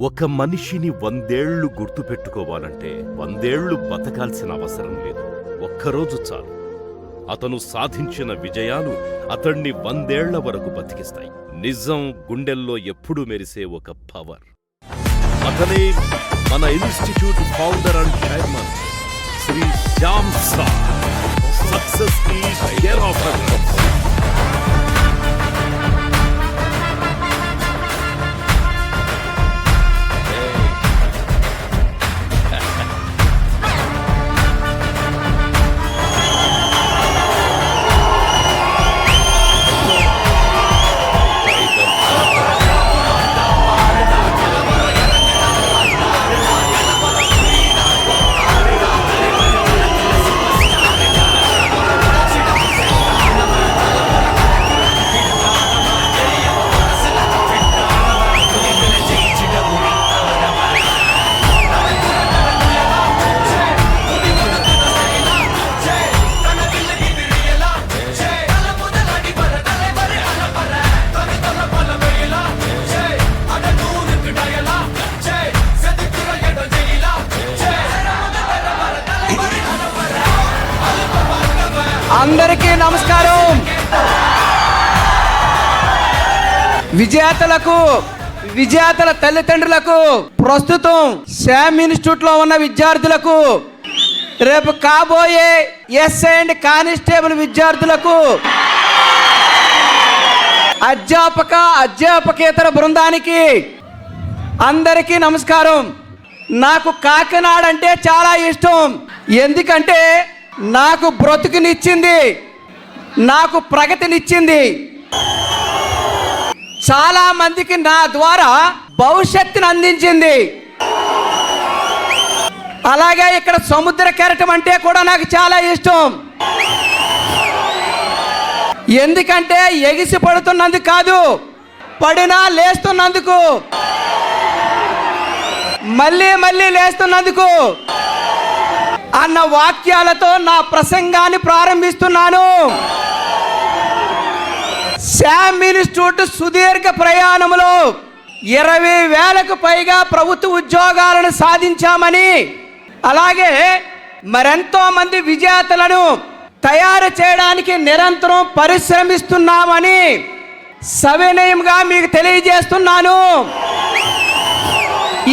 ఒక మనిషిని వందేళ్ళు గుర్తుపెట్టుకోవాలంటే వందేళ్ళు బతకాల్సిన అవసరం లేదు. ఒక్కరోజు చాలు. అతను సాధించిన విజయాలు అతణ్ణి వందేళ్ళ వరకు బతికిస్తాయి. నిజం గుండెల్లో ఎప్పుడూ మెరిసే ఒక పవర్. అతనే మన institute founder and chairman Shri Shyam sir. Success నమస్కారం. విజేతలకు విజేతల తల్లిదండ్రులకు ప్రస్తుతం శామ్ ఇన్స్టిట్యూట్లో ఉన్న విద్యార్థులకు రేపు కాబోయే ఎస్ అండ్ కానిస్టేబుల్ విద్యార్థులకు అధ్యాపక అధ్యాపకేతర బృందానికి అందరికీ నమస్కారం. నాకు కాకినాడ అంటే చాలా ఇష్టం. ఎందుకంటే నాకు బ్రతుకునిచ్చింది నాకు ప్రగతినిచ్చింది. చాలా మందికి నా ద్వారా భవిష్యత్తుని అందించింది. అలాగే ఇక్కడ సముద్ర కెరటం అంటే కూడా నాకు చాలా ఇష్టం. ఎందుకంటే ఎగిసి పడుతున్నందుకు కాదు పడినా లేస్తున్నందుకు. మళ్ళీ మళ్ళీ లేస్తున్నందుకు. అన్న వాక్యాలతో నా ప్రసంగాన్ని ప్రారంభిస్తున్నాను. శామ్ ఇన్స్టిట్యూట్ సుదీర్ఘ ప్రయాణంలో ఇరవై వేలకు పైగా ప్రభుత్వ ఉద్యోగాలను సాధించామని అలాగే మరెంతో మంది విజేతలను తయారు చేయడానికి నిరంతరం పరిశ్రమిస్తున్నామని సవినయంగా మీకు తెలియజేస్తున్నాను.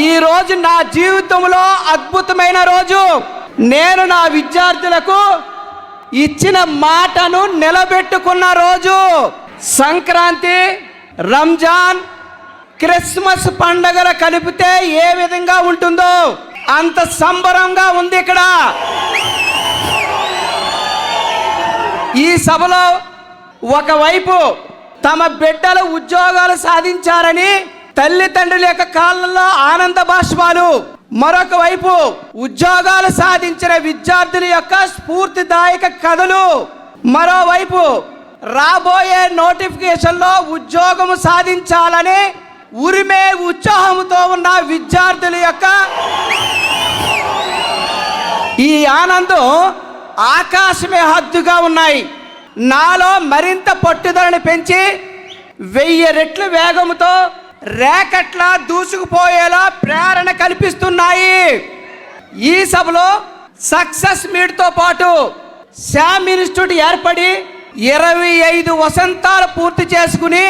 ఈ రోజు నా జీవితంలో అద్భుతమైన రోజు. నేను నా విద్యార్థులకు ఇచ్చిన మాటను నిలబెట్టుకున్న రోజు. సంక్రాంతి రంజాన్ క్రిస్మస్ పండగల కలిపితే ఏ విధంగా ఉంటుందో అంత సంబరంగా ఉంది ఇక్కడ. ఈ సభలో ఒకవైపు తమ బిడ్డలు ఉద్యోగాలు సాధించారని తల్లిదండ్రుల యొక్క కాళ్ళల్లో ఆనంద బాష్పాలు మరొక వైపు ఉద్యోగాలు సాధించిన విద్యార్థుల యొక్క స్ఫూర్తిదాయక కథలు మరోవైపు రాబోయే నోటిఫికేషన్లో ఉద్యోగం సాధించాలని ఉరిమే ఉత్సాహంతో ఉన్న విద్యార్థుల యొక్క ఈ ఆనందం ఆకాశమే హద్దుగా ఉన్నాయి. నాలో మరింత పట్టుదలని పెంచి వెయ్యి రెట్ల వేగంతో రేకట్లా దూసుకుపోయేలా ప్రేరణ కల్పిస్తున్నాయి. ఈ సభలో సక్సెస్ మీట్తో పాటు శామ్ ఇన్స్టిట్యూట్ ఏర్పడి ఇరవై ఐదు వసంతాలు పూర్తి చేసుకుని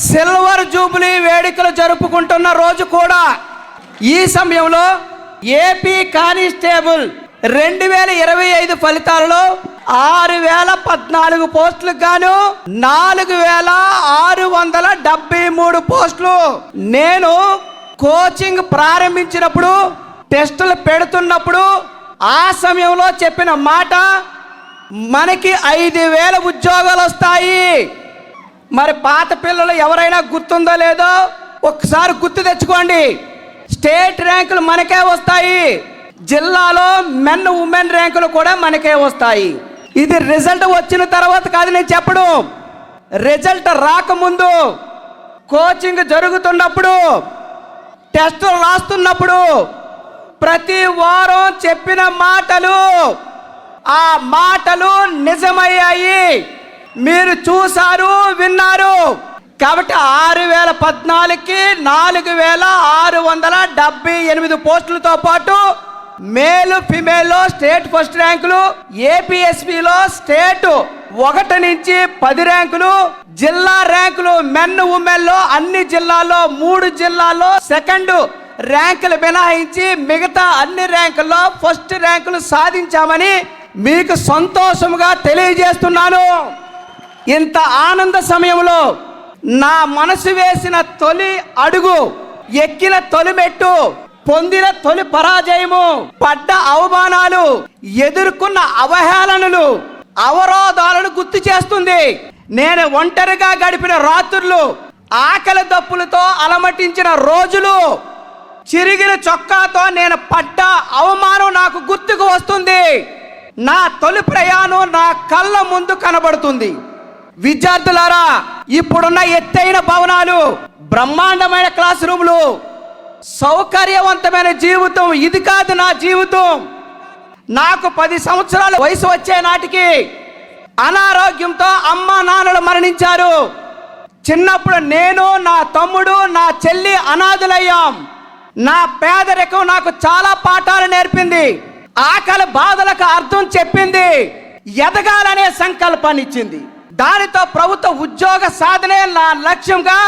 సిల్వర్ జూబిలీ వేడుకలు జరుపుకుంటున్న రోజు కూడా ఈ సమయంలో ఏపీ కానిస్టేబుల్ రెండు వేల ఇరవై ఐదు ఫలితాలలో ఆరు వేల పద్నాలుగు పోస్టులకు గాను నాలుగు వేల ఆరు వందల డెబ్బై మూడు పోస్టులు. నేను కోచింగ్ ప్రారంభించినప్పుడు టెస్టులు పెడుతున్నప్పుడు ఆ సమయంలో చెప్పిన మాట మనకి ఐదు వేల ఉద్యోగాలు వస్తాయి. మరి పాత పిల్లలు ఎవరైనా గుర్తుందో లేదో ఒకసారి గుర్తు తెచ్చుకోండి. స్టేట్ ర్యాంకులు మనకే వస్తాయి. జిల్లాలో మెన్ ఉమెన్ ర్యాంకులు కూడా మనకే వస్తాయి. ఇది రిజల్ట్ వచ్చిన తర్వాత కాదు నేను చెప్పడం రిజల్ట్ రాకముందు కోచింగ్ జరుగుతున్నప్పుడు టెస్టులు రాస్తున్నప్పుడు ప్రతి వారం చెప్పిన మాటలు ఆ మాటలు నిజమయ్యాయి. మీరు చూశారు విన్నారు. కాబట్టి ఆరు వేల పద్నాలుగుకి నాలుగు వేల ఆరు వందల డెబ్బై ఎనిమిది పోస్టులతో పాటు మేలు ఫిమేల్లో స్టేట్ ఫస్ట్ ర్యాంకులు ఏపీఎస్పిలో స్టేట్ ఒకటి నుంచి పది ర్యాంకులు జిల్లా ర్యాంకులు మెన్ ఉమెన్లో అన్ని జిల్లాల్లో మూడు జిల్లాల్లో సెకండ్ ర్యాంకులు మినహాయించి మిగతా అన్ని ర్యాంకుల్లో ఫస్ట్ ర్యాంకులు సాధించామని మీకు సంతోషముగా తెలియజేస్తున్నాను. ఇంత ఆనంద సమయంలో నా మనసు వేసిన తొలి అడుగు ఎక్కిన తొలి మెట్టు పొందిన తొలి పరాజయము పడ్డ అవమానాలు ఎదుర్కొన్న అవహేళనలు అవరోధాలను గుర్తు చేస్తుంది. నేను ఒంటరిగా గడిపిన రాత్రులు ఆకలి దప్పులతో అలమటించిన రోజులు చిరిగిన చొక్కాతో నేను పడ్డ అవమానం నాకు గుర్తుకు వస్తుంది. నా తొలి ప్రయాణం నా కళ్ళ ముందు కనబడుతుంది. విద్యార్థులారా ఇప్పుడున్న ఎత్తైన భవనాలు బ్రహ్మాండమైన క్లాస్ రూములు సౌకర్యవంతమైన జీవితం ఇది కాదు నా జీవితం. నాకు పది సంవత్సరాల వయసు వచ్చే నాటికి అనారోగ్యంతో అమ్మ నాన్నలు మరణించారు. చిన్నప్పుడు నేను నా తమ్ముడు నా చెల్లి అనాథులయ్యాం. నా పేదరికం నాకు చాలా పాఠాలు నేర్పింది. ఆకలి బాధలకు అర్థం చెప్పింది ఎదగాలనే సంకల్పాన్ని ఇచ్చింది. దానితో ప్రభుత్వ ఉద్యోగ సాధనే నా లక్ష్యంగా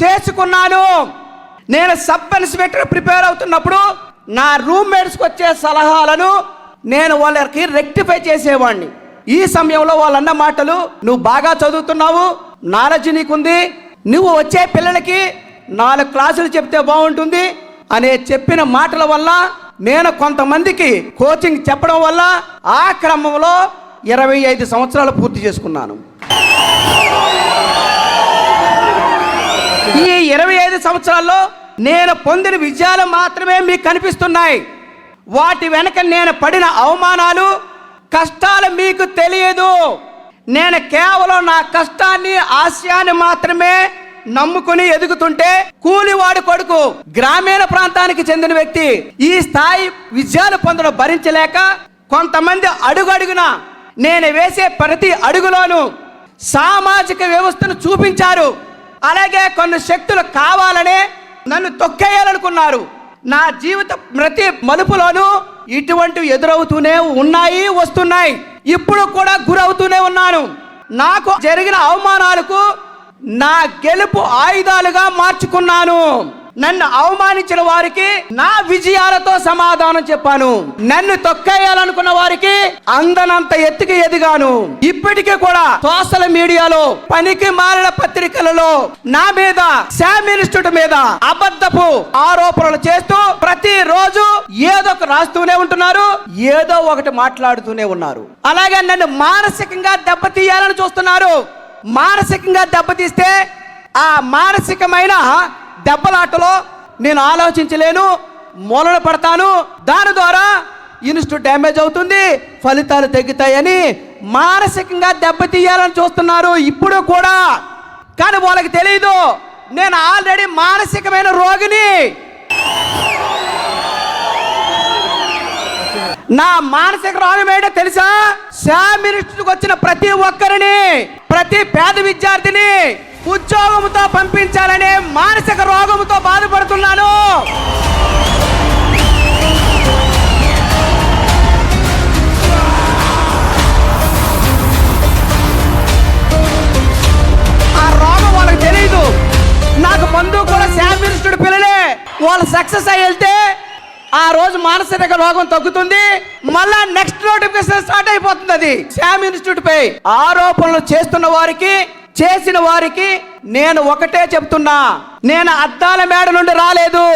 చేసుకున్నాను. నేను సబ్ ఇన్స్పెక్టర్ ప్రిపేర్ అవుతున్నప్పుడు నా రూమ్మేట్స్కి వచ్చే సలహాలను నేను వాళ్ళకి రెక్టిఫై చేసేవాడిని ఈ సమయంలో వాళ్ళన్న మాటలు నువ్వు బాగా చదువుతున్నావు నాలెడ్జ్ నీకుంది నువ్వు వచ్చే పిల్లలకి నాలుగు క్లాసులు చెప్తే బాగుంటుంది అనే చెప్పిన మాటల వల్ల నేను కొంతమందికి కోచింగ్ చెప్పడం వల్ల ఆ క్రమంలో ఇరవై ఐదు సంవత్సరాలు పూర్తి చేసుకున్నాను. ఈ ఇరవై ఐదు సంవత్సరాల్లో నేను పొందిన విజయాలు మాత్రమే మీకు కనిపిస్తున్నాయి. వాటి వెనక నేను పడిన అవమానాలు కష్టాలు మీకు తెలియదు. నేను కేవలం నా కష్టాన్ని ఆశయాన్ని మాత్రమే నమ్ముకుని ఎదుగుతుంటే కూలివాడు కొడుకు గ్రామీణ ప్రాంతానికి చెందిన వ్యక్తి ఈ స్థాయి విజయాలు పొందడం భరించలేక కొంతమంది అడుగడుగున నేను వేసే ప్రతి అడుగులోనూ సామాజిక వ్యవస్థను చూపించారు. అలాగే కొన్ని శక్తులు కావాలనే నన్ను తొక్కేయాలనుకున్నారు. నా జీవిత ప్రతి మలుపులోనూ ఇటువంటి ఎదురవుతూనే ఉన్నాయి వస్తున్నాయి. ఇప్పుడు కూడా గురవుతూనే ఉన్నాను. నాకు జరిగిన అవమానాలకు నా గెలుపు ఆయుధాలుగా మార్చుకున్నాను. నన్ను అవమానించిన వారికి నా విజయాలతో సమాధానం చెప్పాను. నన్ను తొక్కేయాలనుకున్న వారికి అందనంత ఎత్తుకి ఎదిగాను. ఇప్పటికీ కూడా సోషల్ మీడియాలో పనికి మారిన పత్రికలలో నా మీద శామ్ ఇన్స్టిట్యూట్ మీద అబద్ధపు ఆరోపణలు చేస్తూ ప్రతి రోజు ఏదో ఒక రాస్తూనే ఉంటున్నారు ఏదో ఒకటి మాట్లాడుతూనే ఉన్నారు. అలాగే నన్ను మానసికంగా దెబ్బతీయాలని చూస్తున్నారు. మానసికంగా దెబ్బతీస్తే ఆ మానసికమైన దెబ్బలాటలో నేను ఆలోచించలేను మూలన పడతాను. దాని ద్వారా ఇన్స్టిట్యూట్ డ్యామేజ్ అవుతుంది ఫలితాలు తగ్గుతాయని మానసికంగా దెబ్బతీయాలని చూస్తున్నారు ఇప్పుడు కూడా. కానీ వాళ్ళకి తెలియదు నేను ఆల్రెడీ మానసికమైన రోగిని. నా మానసిక రోగం ఏంటో తెలుసా? శామ్ వచ్చిన ప్రతి ఒక్కరిని ప్రతి పేద విద్యార్థిని ఉద్యోగంతో పంపించాలనే మానసిక రోగంతో బాధపడుతున్నాను. ఆ రోగం వాళ్ళకి తెలియదు నాకు బంధువు కూడా శామ్ పిల్లలే. వాళ్ళు సక్సెస్ అయ్యి వెళ్తే ఆ రోజు మానసిక రోగం తగ్గుతుంది మళ్ళా నెక్స్ట్ నోటిఫికేషన్ స్టార్ట్ అయిపోతుంది అది. శామ్ ఇన్స్టిట్యూట్ పై ఆరోపణలు చేస్తున్న వారికి చేసిన వారికి నేను ఒకటే చెప్తున్నా నేను అద్దాల మేడ నుండి రాలేదు.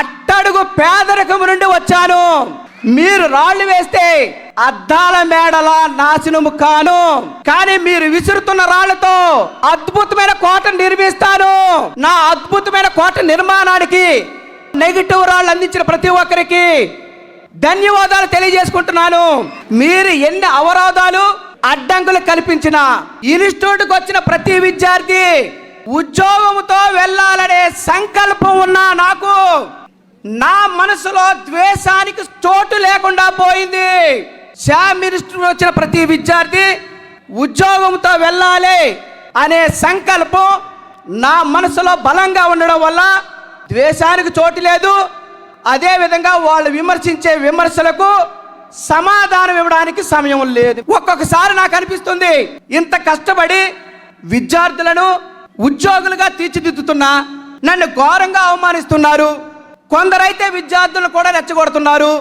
అట్టడుగు పేదరికం నుండి వచ్చాను. మీరు రాళ్ళు వేస్తే అద్దాల మేడలా నాశనము కాను. కానీ మీరు విసురుతున్న రాళ్ళతో అద్భుతమైన కోట నిర్మిస్తాను. నా అద్భుతమైన కోట నిర్మాణానికి నెగిటివ్ రాళ్ళు అందించిన ప్రతి ఒక్కరికి ధన్యవాదాలు తెలియజేసుకుంటున్నాను. మీరు ఎన్ని అవరోధాలు అడ్డంకులు కల్పించిన ఇన్స్టిట్యూట్కి వచ్చిన ప్రతి విద్యార్థి ఉద్యోగంతో వెళ్ళాలనే సంకల్పం ఉన్నా నాకు నా మనసులో ద్వేషానికి చోటు లేకుండా పోయింది. శామ్ మినిస్టర్ వచ్చిన ప్రతి విద్యార్థి ఉద్యోగంతో వెళ్ళాలి అనే సంకల్పం నా మనసులో బలంగా ఉండడం వల్ల ద్వేషానికి చోటు లేదు. అదేవిధంగా వాళ్ళు విమర్శించే విమర్శలకు సమాధానం ఇవ్వడానికి సమయం లేదు. ఒక్కొక్కసారి నాకు అనిపిస్తుంది ఇంత కష్టపడి విద్యార్థులను ఉద్యోగులుగా తీర్చిదిద్దుతున్నా నన్ను ఘోరంగా అవమానిస్తున్నారు. కొందరైతే విద్యార్థులు కూడా రెచ్చగొడుతున్నారు.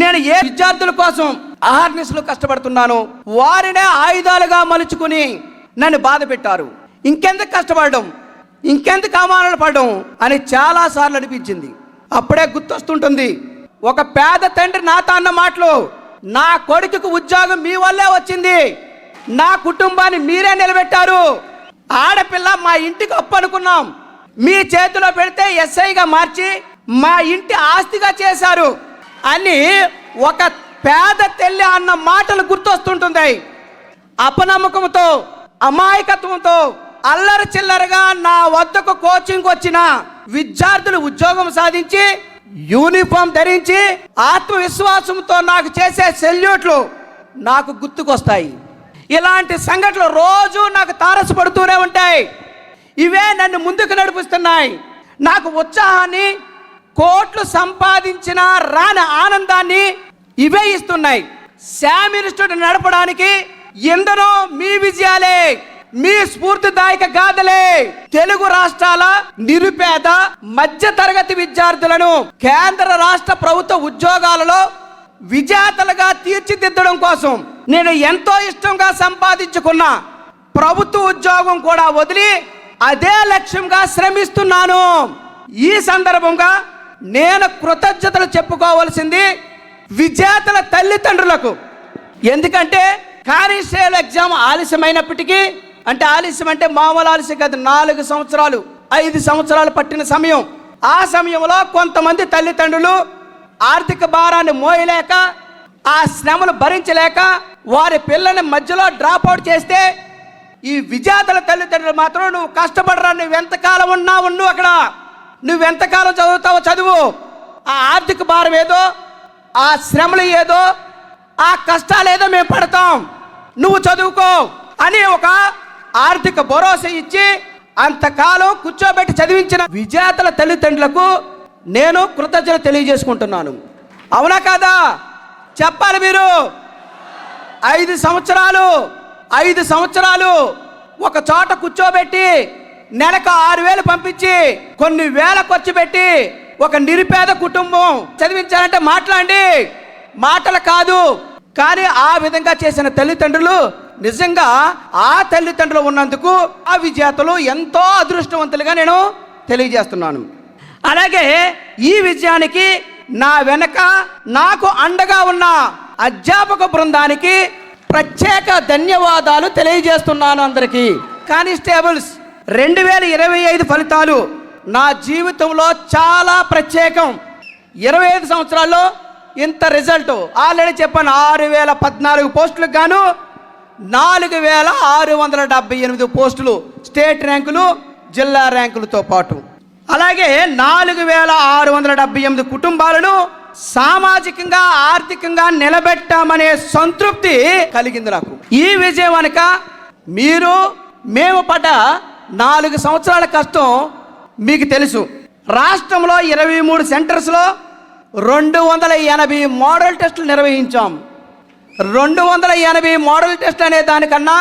నేను ఏ విద్యార్థుల కోసం ఆహార్నిసులు కష్టపడుతున్నాను? వారినే ఆయుధాలుగా మలుచుకుని నన్ను బాధ పెట్టారు ఇంకెందుకు కష్టపడడం? ఇంకెందుకు అవమానాలు పడడం అని చాలా సార్లు అనిపించింది. అప్పుడే గుర్తొస్తుంటుంది ఒక పేద తండ్రి నాతో అన్న మాటలు నా కొడుకుకు ఉద్యోగం మీ వల్లే వచ్చింది నా కుటుంబాన్ని మీరే నిలబెట్టారు ఆడపిల్ల మా ఇంటికి అప్పు అనుకున్నాం మీ చేతిలో పెడితే ఎస్ఐగా మార్చి మా ఇంటి ఆస్తిగా చేశారు అని ఒక పేద తెల్లి అన్న మాటలు గుర్తొస్తుంటుంది అపనమ్మకంతో అమాయకత్వంతో అల్లరి చిల్లరగా నా వద్దకు కోచింగ్ వచ్చిన విద్యార్థులు ఉద్యోగం సాధించి యూనిఫామ్ ధరించి ఆత్మవిశ్వాసంతో నాకు చేసే సెల్యూట్లు నాకు గుర్తుకొస్తాయి. ఇలాంటి సంఘటనలు రోజు నాకు తారసపడుతూనే ఉంటాయి. ఇవే నన్ను ముందుకు నడిపిస్తున్నాయి. నాకు ఉత్సాహాన్ని కోట్లు సంపాదించిన రాని ఆనందాన్ని ఇవే ఇస్తున్నాయి. శామ్ ఇన్స్టిట్యూట్ నడపడానికి ఎందరో మీ విజయాలే. మీ స్ఫూర్తిదాయక గాథలే. తెలుగు రాష్ట్రాల నిరుపేద మధ్య తరగతి విద్యార్థులను కేంద్ర రాష్ట్ర ప్రభుత్వ ఉద్యోగాలలో విజేతలుగా తీర్చిదిద్దడం కోసం నేను ఎంతో ఇష్టంగా సంపాదించుకున్న ప్రభుత్వ ఉద్యోగం కూడా వదిలి అదే లక్ష్యంగా శ్రమిస్తున్నాను. ఈ సందర్భంగా నేను కృతజ్ఞతలు చెప్పుకోవాల్సింది విజేతల తల్లిదండ్రులకు. ఎందుకంటే కానిస్టేబుల్ ఎగ్జామ్ ఆలస్యమైనప్పటికీ అంటే ఆలస్యం అంటే మామూలు ఆలస్యం కాదు నాలుగు సంవత్సరాలు ఐదు సంవత్సరాలు పట్టిన సమయం. ఆ సమయంలో కొంతమంది తల్లిదండ్రులు ఆర్థిక భారాన్ని మోయలేక ఆ శ్రమను భరించలేక వారి పిల్లని మధ్యలో డ్రాప్ అవుట్ చేస్తే ఈ విజేతల తల్లిదండ్రులు మాత్రం నువ్వు కష్టపడరా నువ్వు ఎంతకాలం ఉన్నా ఉండు అక్కడ. నువ్వెంతకాలం చదువుతావో చదువు. ఆ ఆర్థిక భారం ఏదో ఆ శ్రమలు ఏదో ఆ కష్టాలు ఏదో మేము పడతాం. నువ్వు చదువుకో. అని ఒక ఆర్థిక భరోసా ఇచ్చి అంతకాలం కూర్చోబెట్టి చదివించిన విజేతల తల్లిదండ్రులకు నేను కృతజ్ఞత తెలియజేసుకుంటున్నాను. అవునా కాదా? చెప్పాలి మీరు. ఐదు సంవత్సరాలు ఐదు సంవత్సరాలు ఒక చోట కూర్చోబెట్టి నెలకు ఆరు వేలు పంపించి కొన్ని వేల ఖర్చు పెట్టి ఒక నిరుపేద కుటుంబం చదివించాలంటే మాట్లాడండి. మాటలు కాదు కానీ ఆ విధంగా చేసిన తల్లిదండ్రులు నిజంగా ఆ తల్లిదండ్రులు ఉన్నందుకు ఆ విజేతలు ఎంతో అదృష్టవంతులుగా నేను తెలియజేస్తున్నాను. అలాగే ఈ విజయానికి నా వెనక నాకు అండగా ఉన్న అధ్యాపక బృందానికి ప్రత్యేక ధన్యవాదాలు తెలియజేస్తున్నాను అందరికీ. కానిస్టేబుల్స్ రెండు వేల ఇరవై ఐదు ఫలితాలు నా జీవితంలో చాలా ప్రత్యేకం. ఇరవై ఐదు సంవత్సరాల్లో ఇంత రిజల్ట్. ఆల్రెడీ చెప్పాను ఆరు వేల పద్నాలుగు పోస్టులకు గాను నాలుగు వేల ఆరు వందల డెబ్బై ఎనిమిది పోస్టులు స్టేట్ ర్యాంకులు జిల్లా ర్యాంకులతో పాటు. అలాగే నాలుగు వేల ఆరు వందల డెబ్బై ఎనిమిది కుటుంబాలను సామాజికంగా ఆర్థికంగా నిలబెట్టామనే సంతృప్తి కలిగింది నాకు. ఈ విజయం అనక మీరు మేము పడ్డ నాలుగు సంవత్సరాల కష్టం మీకు తెలుసు. రాష్ట్రంలో ఇరవై మూడు సెంటర్స్లో రెండు వందల ఎనభై మోడల్ టెస్టులు నిర్వహించాం. రెండు వందల ఎనభై మోడల్ టెస్ట్ అనే దానికన్నా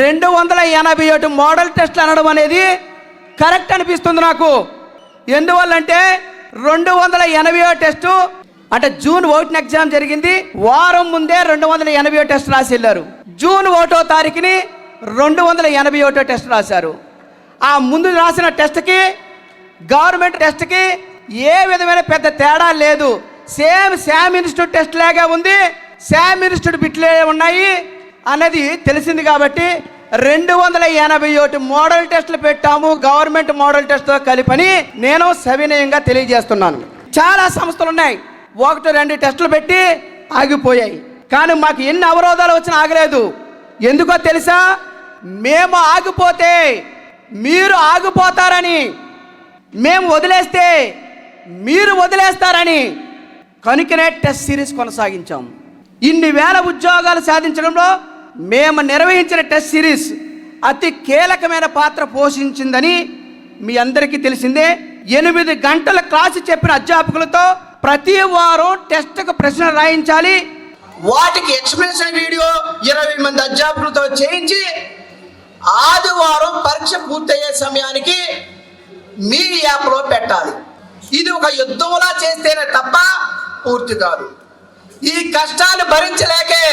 రెండు వందల ఎనభై ఒకటి మోడల్ టెస్ట్ అనడం అనేది కరెక్ట్ అనిపిస్తుంది నాకు. ఎందువల్లంటే రెండు వందల ఎనభై టెస్టు అంటే జూన్ ఒకటిన ఎగ్జామ్ జరిగింది. వారం ముందే రెండు వందల ఎనభై టెస్ట్ రాసి వెళ్ళారు. జూన్ ఒకటో తారీఖుని రెండు వందల ఎనభై ఒకటో టెస్ట్ రాశారు. ఆ ముందు రాసిన టెస్ట్కి గవర్నమెంట్ టెస్ట్కి ఏ విధమైన పెద్ద తేడా లేదు. సేమ్ శామ్ ఇన్స్టిట్యూట్ టెస్ట్ లాగా ఉంది. శామ్ ఇన్స్టిట్యూట్ బిట్లే ఉన్నాయి అన్నది తెలిసింది కాబట్టి రెండు వందల ఎనభై ఒకటి మోడల్ టెస్టులు పెట్టాము. గవర్నమెంట్ మోడల్ టెస్ట్తో కలిపని నేను సవినయంగా తెలియజేస్తున్నాను. చాలా సంస్థలు ఉన్నాయి. ఒకటి రెండు టెస్టులు పెట్టి ఆగిపోయాయి. కానీ మాకు ఎన్ని అవరోధాలు వచ్చినా ఆగలేదు. ఎందుకో తెలుసా? మేము ఆగిపోతే మీరు ఆగిపోతారని. మేము వదిలేస్తే మీరు వదిలేస్తారని. కనుకనే టెస్ట్ సిరీస్ కొనసాగించాం ఇన్ని వేల ఉద్యోగాలు సాధించడంలో మేము నిర్వహించిన టెస్ట్ సిరీస్ అతి కీలకమైన పాత్ర పోషించిందని మీ అందరికీ తెలిసిందే. ఎనిమిది గంటల క్లాసు చెప్పిన అధ్యాపకులతో ప్రతి వారం టెస్ట్కు ప్రశ్న రాయించాలి. వాటికి ఎక్స్ప్లెనేషన్ వీడియో ఇరవై మంది అధ్యాపకులతో చేయించి ఆదివారం పరీక్ష పూర్తయ్యే సమయానికి మీ యాప్లో పెట్టాలి. ఇది ఒక యుద్ధంలా చేస్తేనే తప్ప పూర్తి కాదు. ఈ కష్టాన్ని భరించలేకే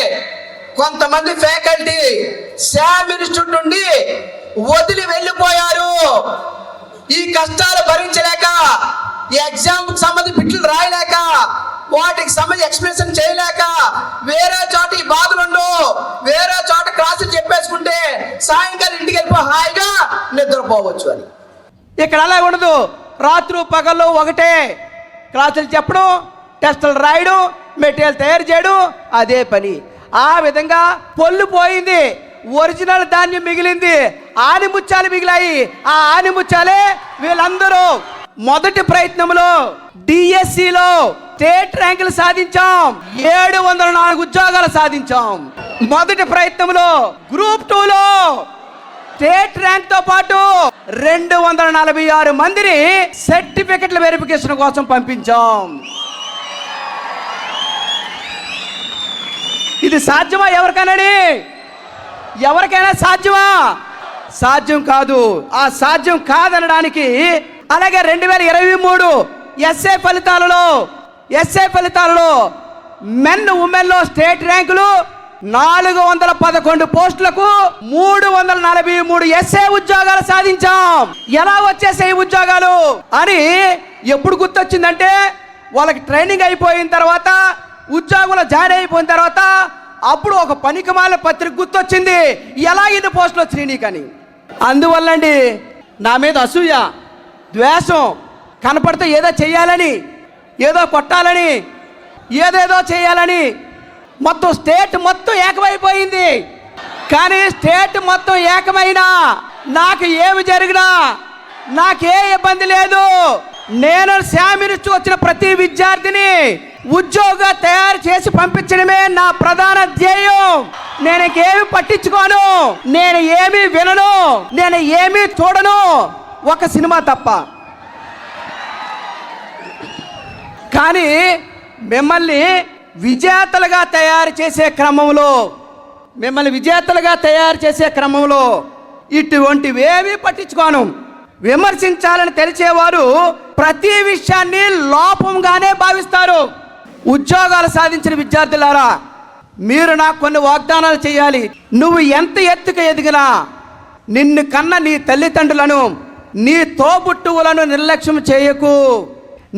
కొంతమంది ఫ్యాకల్టీ శామ్ ఇన్స్టిట్యూట్ నుండి వదిలి వెళ్ళిపోయారు. ఈ కష్టాలు భరించలేక ఈ ఎగ్జామ్కి సంబంధించి బిట్లు రాయలేక వాటికి సంబంధించి ఎక్స్ప్లెనేషన్ చేయలేక వేరే చోట ఈ బాధలుండు వేరే చోట క్లాసులు చెప్పేసుకుంటే సాయంకాలం ఇంటికి వెళ్ళిపో హాయిగా నిద్రపోవచ్చు అని. ఇక్కడ అలా ఉండదు. రాత్రు పగలు ఒకటే. క్లాసులు చెప్పడం టెస్టులు రాయడం మెటీరియల్ తయారు చేయడం అదే పని. ఆ విధంగా పొల్లు పోయింది. ఒరిజినల్ ధాన్యం మిగిలింది. ఆనిముత్యాలు మిగిలాయి. ఆ ఆనిముత్యాలే వీళ్ళందరూ మొదటి ప్రయత్నంలో డిఎస్సిలో స్టేట్ ర్యాంకులు సాధించాం. ఏడు వందల నాలుగు ఉద్యోగాలు సాధించాం. మొదటి ప్రయత్నంలో గ్రూప్ టూలో స్టేట్ ర్యాంక్తో పాటు రెండు వందల నలభై ఆరు మందిని సర్టిఫికెట్ల వెరిఫికేషన్ కోసం పంపించాం. ఇది సాధ్యమా ఎవరికైనాని ఎవరికైనా సాధ్యమా? సాధ్యం కాదు. ఆ సాధ్యం కాదనడానికి అలాగే రెండు వేల ఇరవై మూడు ఎస్ఏ ఫలితాలలో ఎస్ఏ ఫలితాలలో మెన్ ఉమెన్లో స్టేట్ ర్యాంకులు నాలుగు వందల పదకొండు పోస్టులకు మూడు వందల నలభై మూడు ఎస్ఏ ఉద్యోగాలు సాధించాం. ఎలా వచ్చేసాయి ఉద్యోగాలు? అని ఎప్పుడు గుర్తొచ్చిందంటే వాళ్ళకి ట్రైనింగ్ అయిపోయిన తర్వాత ఉద్యోగంలో జాయిన్ అయిపోయిన తర్వాత అప్పుడు ఒక పనికిమాల పత్రిక గుర్తొచ్చింది. ఎలా ఇన్ని పోస్టులు వచ్చినాయి నీకని అందువల్లండి నా మీద అసూయ ద్వేషం కనపడితే ఏదో చేయాలని ఏదో కొట్టాలని ఏదేదో చేయాలని మొత్తం స్టేట్ మొత్తం ఏకమైపోయింది. కానీ స్టేట్ మొత్తం ఏకమైనా నాకు ఏమి జరిగినా నాకే ఇబ్బంది లేదు. నేను శామినిచ్చు వచ్చిన ప్రతి విద్యార్థిని ఉద్యోగ తయారు చేసి పంపించడమే నా ప్రధాన ధ్యేయం. నేను ఏమి పట్టించుకోను నేను ఏమి వినను నేను ఏమీ చూడను. ఒక సినిమా తప్ప. కానీ మిమ్మల్ని విజేతలుగా తయారు చేసే క్రమంలో మిమ్మల్ని విజేతలుగా తయారు చేసే క్రమంలో ఇటువంటివేమీ పట్టించుకోను. విమర్శించాలని తెలిసేవారు ప్రతి విషయాన్ని లోపంగానే భావిస్తారు. ఉద్యోగాలు సాధించిన విద్యార్థులారా మీరు నాకు కొన్ని వాగ్దానాలు చేయాలి. నువ్వు ఎంత ఎత్తుకు ఎదిగినా నిన్ను కన్న నీ తల్లిదండ్రులను నీ తోబుట్టువులను నిర్లక్ష్యం చేయకు.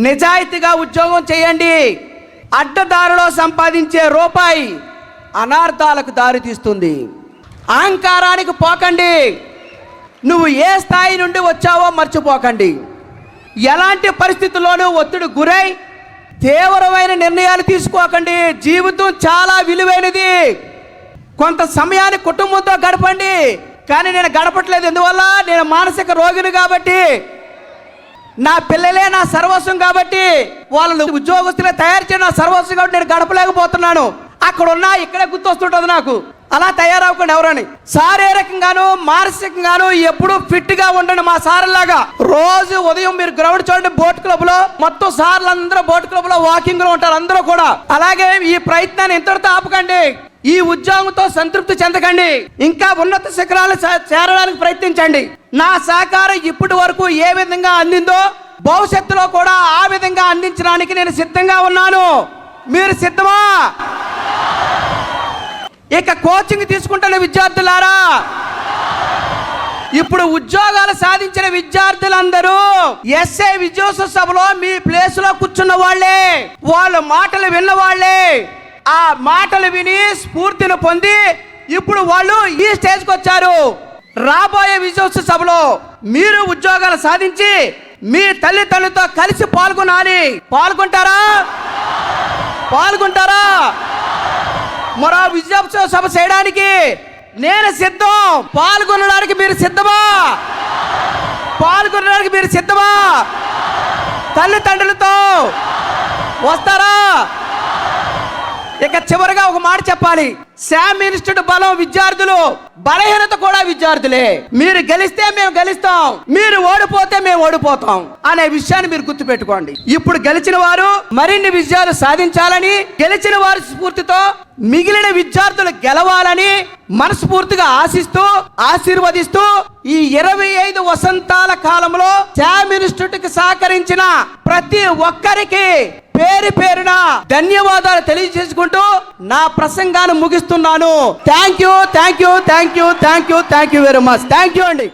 నిజాయితీగా ఉద్యోగం చేయండి. అడ్డదారిలో సంపాదించే రూపాయి అనార్థాలకు దారితీస్తుంది. అహంకారానికి పోకండి. నువ్వు ఏ స్థాయి నుండి వచ్చావో మర్చిపోకండి. ఎలాంటి పరిస్థితుల్లోనూ ఒత్తిడి గురై తీవ్రమైన నిర్ణయాలు తీసుకోకండి. జీవితం చాలా విలువైనది. కొంత సమయాన్ని కుటుంబంతో గడపండి. కానీ నేను గడపట్లేదు. ఎందువల్ల? నేను మానసిక రోగిని కాబట్టి. నా పిల్లలే నా సర్వస్వం కాబట్టి. వాళ్ళని ఉద్యోగస్తులే తయారు చేయడం నా సర్వస్వం కాబట్టి నేను గడపలేకపోతున్నాను. అక్కడ ఉన్నా ఇక్కడే గుర్తొస్తుంటుంది నాకు. అలా తయారవకుండా ఎవరని. శారీరకంగాను మానసికంగాను ఎప్పుడు ఫిట్గా ఉండండి మా సార్లాగా. రోజు ఉదయం మీరు గ్రౌండ్ చూడండి బోట్ క్లబ్లో మొత్తం సార్లు అందరూ బోట్ క్లబ్లో వాకింగ్లో ఉంటారు అందరూ కూడా. అలాగే ఈ ప్రయత్నాన్ని ఇంతటితో ఆపకండి. ఈ ఉద్యోగంతో సంతృప్తి చెందకండి. ఇంకా ఉన్నత శిఖరాలు చేరడానికి ప్రయత్నించండి. నా సహకారం ఇప్పటి వరకు ఏ విధంగా అందిందో భవిష్యత్తులో కూడా ఆ విధంగా అందించడానికి నేను సిద్ధంగా ఉన్నాను. మీరు సిద్ధమా? ఇక కోచింగ్ తీసుకుంటున్న విద్యార్థులారా ఇప్పుడు ఉద్యోగాలు సాధించిన విద్యార్థులందరూ ఎస్ఏ విద్యోత్సవ సభలో మీ ప్లేస్లో కూర్చున్న వాళ్ళే వాళ్ళ మాటలు విన్న వాళ్ళే. ఆ మాటలు విని స్ఫూర్తిని పొంది ఇప్పుడు వాళ్ళు ఈ స్టేజ్కి వచ్చారు. రాబోయే విజయోత్సవ సభలో మీరు ఉద్యోగాలు సాధించి మీ తల్లిదండ్రులతో కలిసి పాల్గొనాలి. పాల్గొంటారా? పాల్గొంటారా? మరో విజయోత్సవ సభ చేయడానికి నేను సిద్ధం. పాల్గొనడానికి మీరు సిద్ధమా? పాల్గొనడానికి మీరు సిద్ధమా? తల్లిదండ్రులతో వస్తారా? ఇక చివరిగా ఒక మాట చెప్పాలి. శామ్ ఇన్స్టిట్యూట్ బలం విద్యార్థులు బలహీనత కూడా విద్యార్థులే. మీరు గెలిస్తే మేము గెలుస్తాం మీరు ఓడిపోతే మేము ఓడిపోతాం అనే విషయాన్ని మీరు గుర్తుపెట్టుకోండి. ఇప్పుడు గెలిచిన వారు మరిన్ని విజయాలు సాధించాలని గెలిచిన వారి స్ఫూర్తితో మిగిలిన విద్యార్థులు గెలవాలని మనస్ఫూర్తిగా ఆశిస్తూ ఆశీర్వదిస్తూ ఈ ఇరవై ఐదు వసంతాల కాలంలో శామ్ ఇన్స్టిట్యూట్కి సహకరించిన ప్రతి ఒక్కరికి పేరు పేరున ధన్యవాదాలు తెలియజేసుకుంటూ నా ప్రసంగాన్ని ముగిస్తున్నాను. Thank you thank you thank you thank you thank you very much thank you అండి.